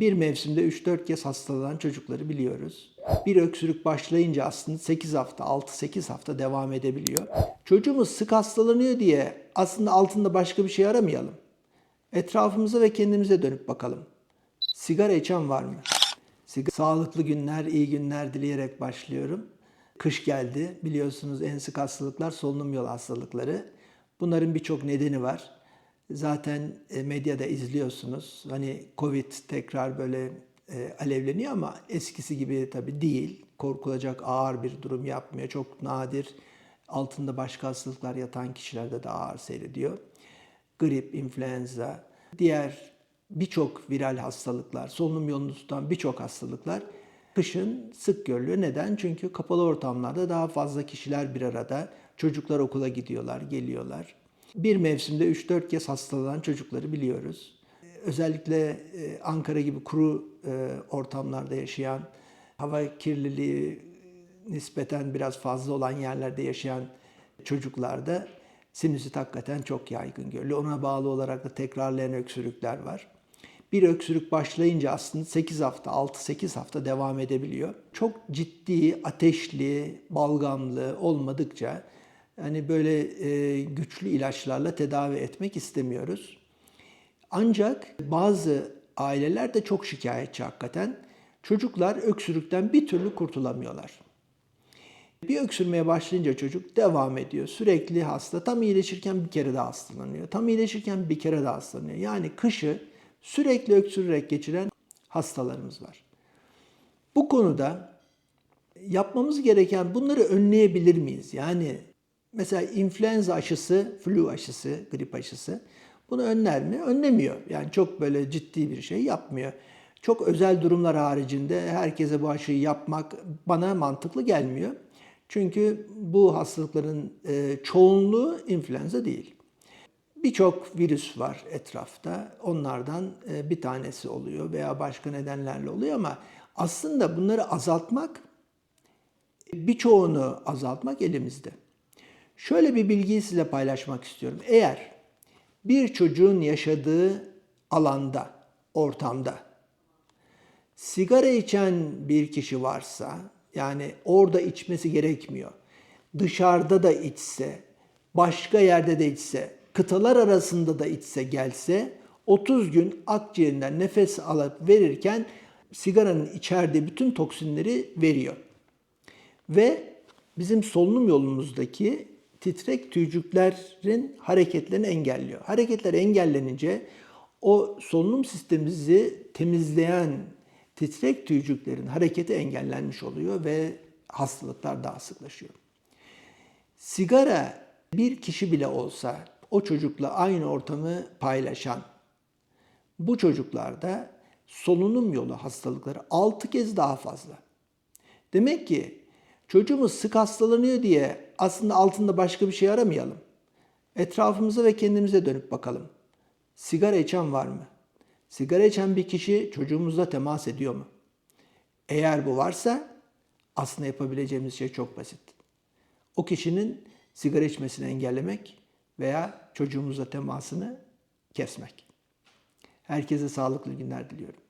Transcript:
Bir mevsimde 3-4 kez hastalanan çocukları biliyoruz. Bir öksürük başlayınca aslında 8 hafta, 6-8 hafta devam edebiliyor. Çocuğumuz sık hastalanıyor diye aslında altında başka bir şey aramayalım. Etrafımıza ve kendimize dönüp bakalım. Sigara içen var mı? Siga- Sağlıklı günler, iyi günler dileyerek başlıyorum. Kış geldi. Biliyorsunuz en sık hastalıklar solunum yolu hastalıkları. Bunların birçok nedeni var. Zaten e, medyada izliyorsunuz. Hani Covid tekrar böyle e, alevleniyor ama eskisi gibi tabii değil. Korkulacak ağır bir durum yapmıyor. Çok nadir altında başka hastalıklar yatan kişilerde de ağır seyrediyor. Grip, influenza, diğer birçok viral hastalıklar, solunum yolunu tutan birçok hastalıklar kışın sık görülüyor. Neden? Çünkü kapalı ortamlarda daha fazla kişiler bir arada. Çocuklar okula gidiyorlar, geliyorlar. Bir mevsimde 3-4 kez hastalanan çocukları biliyoruz. Özellikle e, Ankara gibi kuru e, ortamlarda yaşayan, hava kirliliği nispeten biraz fazla olan yerlerde yaşayan çocuklarda sinüzit hakikaten çok yaygın görülüyor. Ona bağlı olarak da tekrarlayan öksürükler var. Bir öksürük başlayınca aslında 8 hafta, 6-8 hafta devam edebiliyor. Çok ciddi, ateşli, balgamlı olmadıkça hani böyle e, güçlü ilaçlarla tedavi etmek istemiyoruz. Ancak bazı aileler de çok şikayetçi hakikaten. Çocuklar öksürükten bir türlü kurtulamıyorlar. Bir öksürmeye başlayınca çocuk devam ediyor. Sürekli hasta. Tam iyileşirken bir kere daha hastalanıyor. Tam iyileşirken bir kere daha hastalanıyor. Yani kışı sürekli öksürerek geçiren hastalarımız var. Bu konuda yapmamız gereken bunları önleyebilir miyiz? Yani mesela influenza aşısı, flu aşısı, grip aşısı bunu önler mi? Önlemiyor. Yani çok böyle ciddi bir şey yapmıyor. Çok özel durumlar haricinde herkese bu aşıyı yapmak bana mantıklı gelmiyor. Çünkü bu hastalıkların e, çoğunluğu influenza değil. Birçok virüs var etrafta. Onlardan e, bir tanesi oluyor veya başka nedenlerle oluyor ama aslında bunları azaltmak, birçoğunu azaltmak elimizde. Şöyle bir bilgiyi size paylaşmak istiyorum. Eğer bir çocuğun yaşadığı alanda, ortamda sigara içen bir kişi varsa, yani orada içmesi gerekmiyor. Dışarıda da içse, başka yerde de içse, kıtalar arasında da içse gelse 30 gün akciğerinden nefes alıp verirken sigaranın içerdiği bütün toksinleri veriyor. Ve bizim solunum yolumuzdaki titrek tüycüklerin hareketlerini engelliyor. Hareketler engellenince o solunum sistemimizi temizleyen titrek tüycüklerin hareketi engellenmiş oluyor ve hastalıklar daha sıklaşıyor. Sigara bir kişi bile olsa o çocukla aynı ortamı paylaşan bu çocuklarda solunum yolu hastalıkları 6 kez daha fazla. Demek ki çocuğumuz sık hastalanıyor diye aslında altında başka bir şey aramayalım. Etrafımıza ve kendimize dönüp bakalım. Sigara içen var mı? Sigara içen bir kişi çocuğumuzla temas ediyor mu? Eğer bu varsa aslında yapabileceğimiz şey çok basit. O kişinin sigara içmesini engellemek veya çocuğumuzla temasını kesmek. Herkese sağlıklı günler diliyorum.